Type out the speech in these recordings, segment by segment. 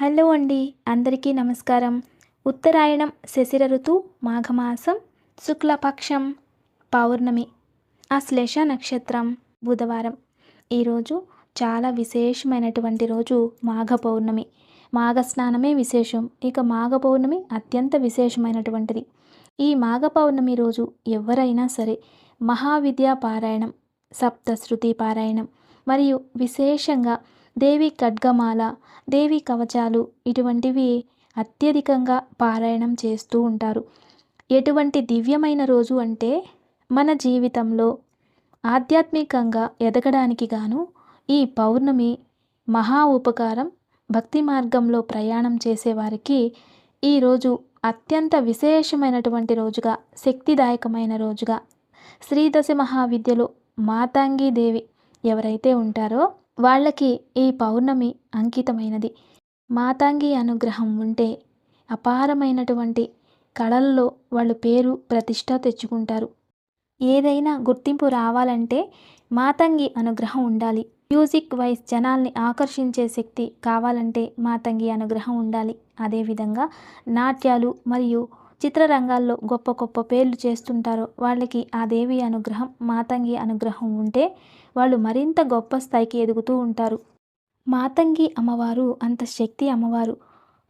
Hello అండి అందరికీ నమస్కారం. ఉత్తరాయణం శశిర ఋతు మాఘమాసం శుక్లపక్షం పౌర్ణమి అశ్లేష నక్షత్రం బుధవారం. ఈరోజు చాలా విశేషమైనటువంటి రోజు మాఘ పౌర్ణమి. మాఘ స్నానమే విశేషం. ఇక మాఘ పౌర్ణమి అత్యంత విశేషమైనటువంటిది. ఈ మాఘ పౌర్ణమి రోజు ఎవరైనా సరే మహావిద్యా పారాయణం సప్తశృతి పారాయణం. మరియు విశేషంగా దేవి ఖడ్గమాల దేవి కవచాలు ఇటువంటివి అత్యధికంగా పారాయణం చేస్తూ ఉంటారు. ఎటువంటి దివ్యమైన రోజు అంటే మన జీవితంలో ఆధ్యాత్మికంగా ఎదగడానికి గాను ఈ పౌర్ణమి మహా ఉపకారం భక్తి మార్గంలో ప్రయాణం చేసేవారికి ఈరోజు అత్యంత విశేషమైనటువంటి రోజుగా శక్తిదాయకమైన రోజుగా శ్రీదశ మహావిద్యలో మాతాంగి దేవి ఎవరైతే ఉంటారో వాళ్ళకి ఈ పౌర్ణమి అంకితమైనది. మాతాంగి అనుగ్రహం ఉంటే అపారమైనటువంటి కళల్లో వాళ్ళు పేరు ప్రతిష్ట తెచ్చుకుంటారు. ఏదైనా గుర్తింపు రావాలంటే మాతంగి అనుగ్రహం ఉండాలి. మ్యూజిక్ వైస్ జనాల్ని ఆకర్షించే శక్తి కావాలంటే మాతంగి అనుగ్రహం ఉండాలి. అదేవిధంగా నాట్యాలు మరియు చిత్రరంగాల్లో గొప్ప గొప్ప పేర్లు చేస్తుంటారో. వాళ్ళకి ఆ దేవి అనుగ్రహం మాతంగి అనుగ్రహం ఉంటే వాళ్ళు మరింత గొప్ప స్థాయికి ఎదుగుతూ ఉంటారు. మాతంగి అమ్మవారు అంత శక్తి అమ్మవారు.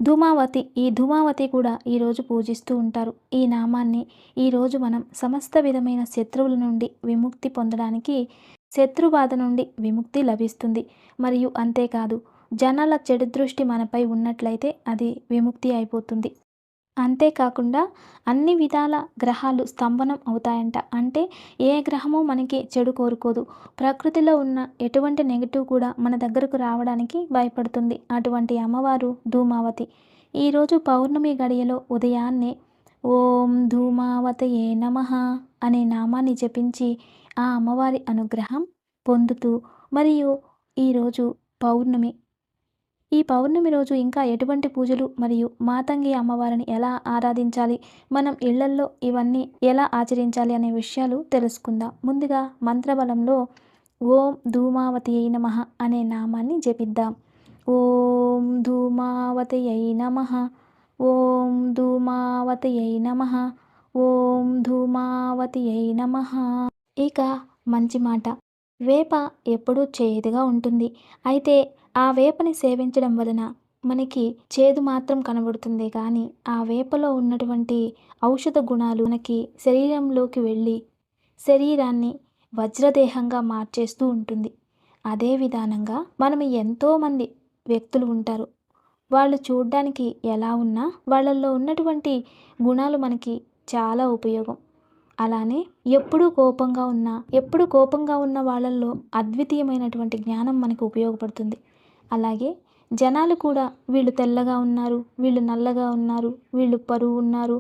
ధూమావతి ఈ ధూమావతి కూడా ఈరోజు పూజిస్తూ ఉంటారు. ఈ నామాన్ని ఈరోజు మనం సమస్త విధమైన శత్రువుల నుండి విముక్తి పొందడానికి శత్రుబాధ నుండి విముక్తి లభిస్తుంది. మరియు అంతేకాదు జనాల చెడు దృష్టి మనపై ఉన్నట్లయితే అది విముక్తి అయిపోతుంది. అంతేకాకుండా అన్ని విధాల గ్రహాలు స్తంభనం అవుతాయంట. అంటే ఏ గ్రహము మనకి చెడు కోరుకోదు. ప్రకృతిలో ఉన్న ఎటువంటి నెగిటివ్ కూడా మన దగ్గరకు రావడానికి భయపడుతుంది. అటువంటి అమ్మవారు ధూమావతి. ఈరోజు పౌర్ణమి గడియలో ఉదయాన్నే ఓం ధూమావతయే నమ అనే నామాన్ని జపించి ఆ అమ్మవారి అనుగ్రహం పొందుతూ మరియు ఈరోజు పౌర్ణమి ఈ పౌర్ణమి రోజు ఇంకా ఎటువంటి పూజలు మరియు మాతంగి అమ్మవారిని ఎలా ఆరాధించాలి? మనం ఇళ్ళల్లో ఇవన్నీ ఎలా ఆచరించాలి అనే విషయాలు తెలుసుకుందాం. ముందుగా మంత్రబలంలో ఓం ధూమావతి అయి నమ అనే నామాన్ని జపిద్దాం. ఓం ధూమావతి అయి నమ. ఓం ధూమావతి అయి నమ. ఓం ధూమావతి అయి నమ. ఇక మంచి మాట. వేప ఎప్పుడూ చేదుగా ఉంటుంది. అయితే ఆ వేపని సేవించడం వలన మనకి చేదు మాత్రం కనబడుతుంది. కానీ ఆ వేపలో ఉన్నటువంటి ఔషధ గుణాలు మనకి శరీరంలోకి వెళ్ళి శరీరాన్ని వజ్రదేహంగా మార్చేస్తూ ఉంటుంది. అదే విధానంగా మనం ఎంతోమంది వ్యక్తులు ఉంటారు. వాళ్ళు చూడ్డానికి ఎలా ఉన్నా వాళ్ళల్లో ఉన్నటువంటి గుణాలు మనకి చాలా ఉపయోగం. అలానే ఎప్పుడూ కోపంగా ఉన్న ఎప్పుడు కోపంగా ఉన్న వాళ్ళల్లో అద్వితీయమైనటువంటి జ్ఞానం మనకు ఉపయోగపడుతుంది. అలాగే జనాలు కూడా వీళ్ళు తెల్లగా ఉన్నారు వీళ్ళు నల్లగా ఉన్నారు వీళ్ళు పరువు ఉన్నారు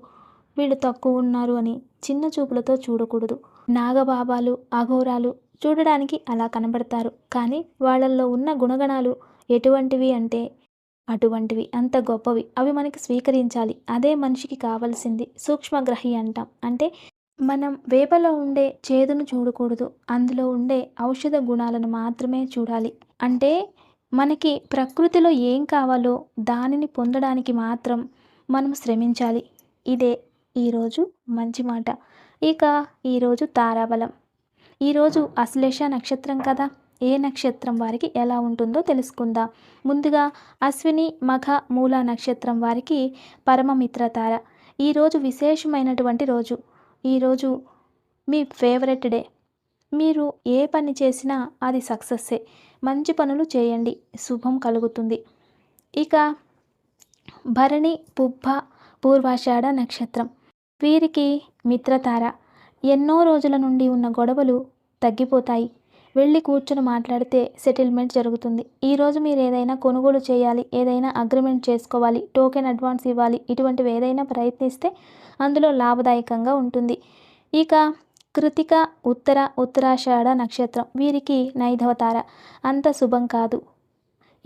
వీళ్ళు తక్కువ ఉన్నారు అని చిన్న చూపులతో చూడకూడదు. నాగబాబాలు అఘోరాలు చూడడానికి అలా కనబడతారు. కానీ వాళ్ళల్లో ఉన్న గుణగణాలు ఎటువంటివి అంటే అటువంటివి అంత గొప్పవి. అవి మనకి స్వీకరించాలి. అదే మనిషికి కావలసింది. సూక్ష్మగ్రహి అంటాం. అంటే మనం వేపలో ఉండే చేదును చూడకూడదు. అందులో ఉండే ఔషధ గుణాలను మాత్రమే చూడాలి. అంటే మనకి ప్రకృతిలో ఏం కావాలో దానిని పొందడానికి మాత్రం మనం శ్రమించాలి. ఇదే ఈరోజు మంచి మాట. ఇక ఈరోజు తారాబలం. ఈరోజు అశ్లేష నక్షత్రం కదా. ఏ నక్షత్రం వారికి ఎలా ఉంటుందో తెలుసుకుందాం. ముందుగా అశ్విని మఘ మూల నక్షత్రం వారికి పరమమిత్ర తార. ఈరోజు విశేషమైనటువంటి రోజు. ఈరోజు మీ ఫేవరెట్ డే. మీరు ఏ పని చేసినా అది సక్సెస్సే. మంచి పనులు చేయండి. శుభం కలుగుతుంది. ఇక భరణి పుబ్బ పూర్వాషాఢ నక్షత్రం. వీరికి మిత్రతార. ఎన్నో రోజుల నుండి ఉన్న గొడవలు తగ్గిపోతాయి. వెళ్ళి కూర్చొని మాట్లాడితే సెటిల్మెంట్ జరుగుతుంది. ఈరోజు మీరు ఏదైనా కొనుగోలు చేయాలి ఏదైనా అగ్రిమెంట్ చేసుకోవాలి టోకెన్ అడ్వాన్స్ ఇవ్వాలి ఇటువంటివి ఏదైనా ప్రయత్నిస్తే అందులో లాభదాయకంగా ఉంటుంది. ఇక కృతిక ఉత్తర ఉత్తరాషాఢ నక్షత్రం. వీరికి నైధవతార. అంత శుభం కాదు.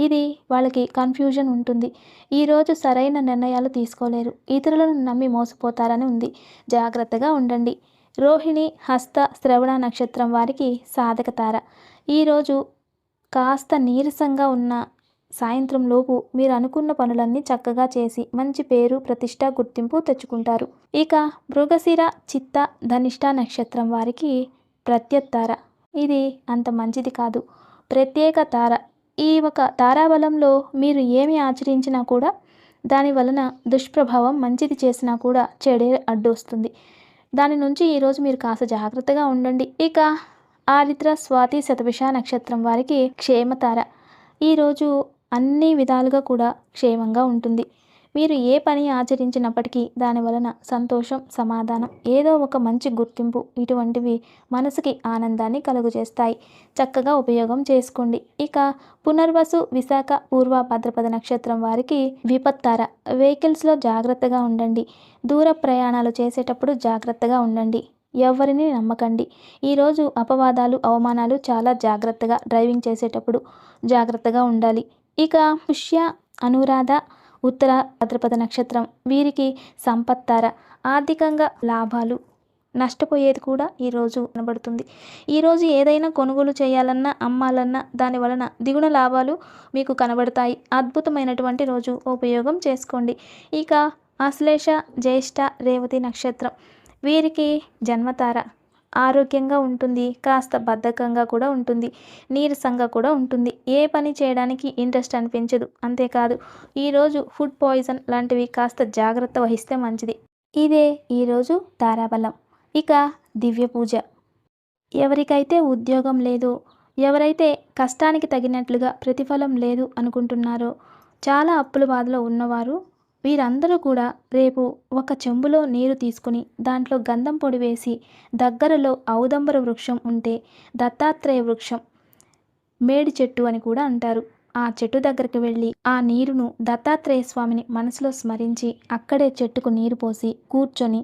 ఇది వాళ్ళకి కన్ఫ్యూజన్ ఉంటుంది. ఈరోజు సరైన నిర్ణయాలు తీసుకోలేరు. ఇతరులను నమ్మి మోసపోతారని ఉంది. జాగ్రత్తగా ఉండండి. రోహిణి హస్త శ్రవణ నక్షత్రం వారికి సాధక తార ఈరోజు కాస్త నీరసంగా ఉన్న సాయంత్రం లోపు మీరు అనుకున్న పనులన్నీ చక్కగా చేసి మంచి పేరు ప్రతిష్ట గుర్తింపు తెచ్చుకుంటారు. ఇక మృగశిర చిత్త ధనిష్ట నక్షత్రం వారికి ప్రత్యత్తార. ఇది అంత మంచిది కాదు. ప్రత్యేక తార. ఈ ఒక తారాబలంలో మీరు ఏమి ఆచరించినా కూడా దాని వలన దుష్ప్రభావం మంచిది చేసినా కూడా చెడే అడ్డొస్తుంది దాని నుంచి ఈరోజు మీరు కాస్త జాగ్రత్తగా ఉండండి. ఇక ఆరిద్ర స్వాతి శతభిష నక్షత్రం వారికి క్షేమతార. ఈరోజు అన్ని విధాలుగా కూడా క్షేమంగా ఉంటుంది. మీరు ఏ పని ఆచరించినప్పటికీ దాని వలన సంతోషం సమాధానం ఏదో ఒక మంచి గుర్తింపు ఇటువంటివి మనసుకి ఆనందాన్ని కలుగజేస్తాయి. చక్కగా ఉపయోగం చేసుకోండి. ఇక పునర్వసు విశాఖ పూర్వ భద్రపద నక్షత్రం వారికి విపత్తార. వెహికల్స్లో జాగ్రత్తగా ఉండండి. దూర ప్రయాణాలు చేసేటప్పుడు జాగ్రత్తగా ఉండండి. ఎవరిని నమ్మకండి. ఈరోజు అపవాదాలు అవమానాలు చాలా జాగ్రత్తగా డ్రైవింగ్ చేసేటప్పుడు జాగ్రత్తగా ఉండాలి. ఇక పుష్య అనురాధ ఉత్తర భద్రపద నక్షత్రం వీరికి సంపత్తార ఆర్థికంగా లాభాలు నష్టపోయేది కూడా ఈరోజు కనబడుతుంది. ఈరోజు ఏదైనా కొనుగోలు చేయాలన్నా అమ్మాలన్నా దాని వలన దిగుణ లాభాలు మీకు కనబడతాయి. అద్భుతమైనటువంటి రోజు ఉపయోగం చేసుకోండి. ఇక ఆశ్లేష జ్యేష్ఠ రేవతి నక్షత్రం వీరికి జన్మతార ఆరోగ్యంగా ఉంటుంది కాస్త బద్ధకంగా కూడా ఉంటుంది నీరసంగా కూడా ఉంటుంది. ఏ పని చేయడానికి ఇంట్రెస్ట్ అనిపించదు అంతేకాదు ఈరోజు ఫుడ్ పాయిజన్ లాంటివి కాస్త జాగ్రత్త వహిస్తే మంచిది. ఇదే ఈరోజు తారాబలం. ఇక దివ్య పూజ. ఎవరికైతే ఉద్యోగం లేదు ఎవరైతే కష్టానికి తగినట్లుగా ప్రతిఫలం లేదు అనుకుంటున్నారో చాలా అప్పుల బాధలో ఉన్నవారు వీరందరూ కూడా రేపు ఒక చెంబులో నీరు తీసుకుని దాంట్లో గంధం పొడి వేసి దగ్గరలో ఔదంబర వృక్షం ఉంటే దత్తాత్రేయ వృక్షం మేడి చెట్టు అని కూడా అంటారు. ఆ చెట్టు దగ్గరికి వెళ్ళి ఆ నీరును దత్తాత్రేయ స్వామిని మనసులో స్మరించి అక్కడే చెట్టుకు నీరు పోసి కూర్చొని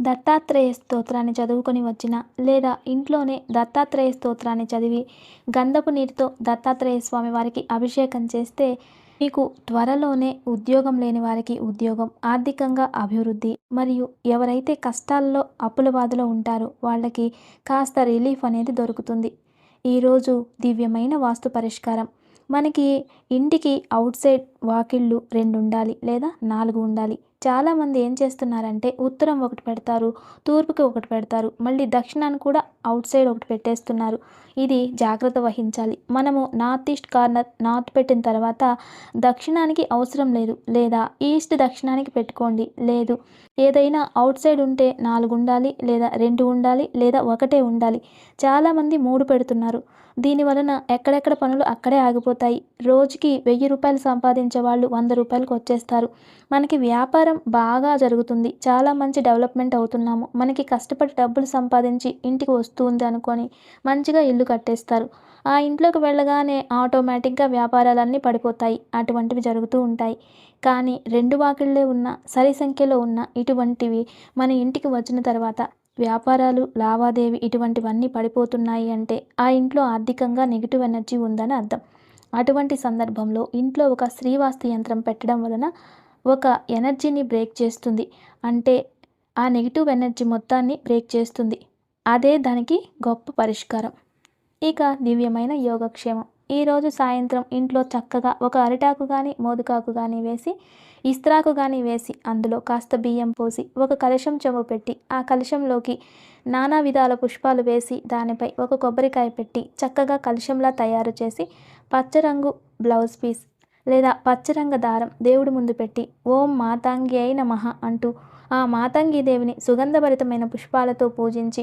దత్తాత్రేయ స్తోత్రాన్ని చదువుకొని వచ్చిన లేదా ఇంట్లోనే దత్తాత్రేయ స్తోత్రాన్ని చదివి గంధపు నీటితో దత్తాత్రేయ స్వామి వారికి అభిషేకం చేస్తే మీకు త్వరలోనే ఉద్యోగం లేని వారికి ఉద్యోగం ఆర్థికంగా అభివృద్ధి మరియు ఎవరైతే కష్టాల్లో అప్పుల బాధలో ఉంటారో వాళ్ళకి కాస్త రిలీఫ్ అనేది దొరుకుతుంది. ఈరోజు దివ్యమైన వాస్తు పరిష్కారం. మనకి ఇంటికి అవుట్ సైడ్ వాకిళ్ళు రెండు ఉండాలి లేదా నాలుగు ఉండాలి. చాలామంది ఏం చేస్తున్నారంటే ఉత్తరం ఒకటి పెడతారు తూర్పుకి ఒకటి పెడతారు మళ్ళీ దక్షిణాన్ని కూడా అవుట్ సైడ్ ఒకటి పెట్టేస్తున్నారు. ఇది జాగ్రత్త వహించాలి. మనము నార్త్ ఈస్ట్ కార్నర్ నార్త్ పెట్టిన తర్వాత దక్షిణానికి అవసరం లేదు లేదా ఈస్ట్ దక్షిణానికి పెట్టుకోండి. లేదు ఏదైనా అవుట్ సైడ్ ఉంటే నాలుగు ఉండాలి లేదా రెండు ఉండాలి లేదా ఒకటే ఉండాలి. చాలామంది మూడు పెడుతున్నారు. దీని వలన ఎక్కడెక్కడ పనులు అక్కడే ఆగిపోతాయి. రోజుకి వెయ్యి రూపాయలు సంపాదించే వాళ్ళు వంద రూపాయలకు వచ్చేస్తారు. మనకి వ్యాపారం బాగా జరుగుతుంది. చాలా మంచి డెవలప్మెంట్ అవుతున్నాము. మనకి కష్టపడి డబ్బులు సంపాదించి ఇంటికి వస్తుంది అనుకొని మంచిగా ఇల్లు కట్టేస్తారు. ఆ ఇంట్లోకి వెళ్ళగానే ఆటోమేటిక్గా వ్యాపారాలన్నీ పడిపోతాయి. అటువంటివి జరుగుతూ ఉంటాయి. కానీ రెండు వాకిళ్ళే ఉన్న సరి సంఖ్యలో ఉన్న ఇటువంటివి మన ఇంటికి వచ్చిన తర్వాత వ్యాపారాలు లావాదేవీ ఇటువంటివన్నీ పడిపోతున్నాయి అంటే ఆ ఇంట్లో ఆర్థికంగా నెగిటివ్ ఎనర్జీ ఉందని అర్థం. అటువంటి సందర్భంలో ఇంట్లో ఒక శ్రీవాస్తు యంత్రం పెట్టడం వలన ఒక ఎనర్జీని బ్రేక్ చేస్తుంది. అంటే ఆ నెగిటివ్ ఎనర్జీ మొత్తాన్ని బ్రేక్ చేస్తుంది. అదే దానికి గొప్ప పరిష్కారం. ఇక దివ్యమైన యోగక్షేమం. ఈరోజు సాయంత్రం ఇంట్లో చక్కగా ఒక అరిటాకు కానీ మోదుకాకు కానీ వేసి ఇస్త్రాకు కానీ వేసి అందులో కాస్త బియ్యం పోసి ఒక కలశం చెంబు పెట్టి ఆ కలశంలోకి నానా విధాల పుష్పాలు వేసి దానిపై ఒక కొబ్బరికాయ పెట్టి చక్కగా కలశంలా తయారు చేసి పచ్చరంగు బ్లౌజ్ పీస్ లేదా పచ్చరంగ దారం దేవుడి ముందు పెట్టి ఓం మాతాంగి అయిన మహ అంటూ ఆ మాతంగి దేవిని సుగంధభరితమైన పుష్పాలతో పూజించి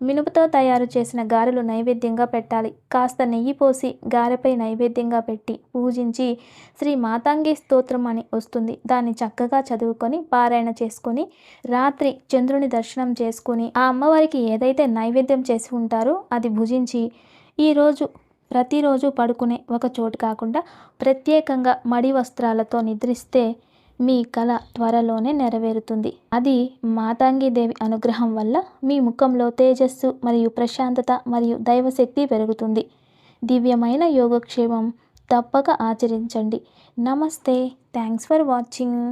మినుపుతో తయారు చేసిన గారెలు నైవేద్యంగా పెట్టాలి. కాస్త నెయ్యి పోసి గారెపై నైవేద్యంగా పెట్టి పూజించి శ్రీ మాతాంగి స్తోత్రం అని వస్తుంది. దాన్ని చక్కగా చదువుకొని పారాయణ చేసుకొని రాత్రి చంద్రుని దర్శనం చేసుకుని ఆ అమ్మవారికి ఏదైతే నైవేద్యం చేసి ఉంటారో అది భుజించి ఈరోజు ప్రతిరోజు పడుకునే ఒక చోటు కాకుండా ప్రత్యేకంగా మడి వస్త్రాలతో నిద్రిస్తే మీ కళ త్వరలోనే నెరవేరుతుంది. అది మాతాంగిదేవి అనుగ్రహం వల్ల మీ ముఖంలో తేజస్సు మరియు ప్రశాంతత మరియు దైవశక్తి పెరుగుతుంది. దివ్యమైన యోగక్షేమం తప్పక ఆచరించండి. నమస్తే. Thanks for watching.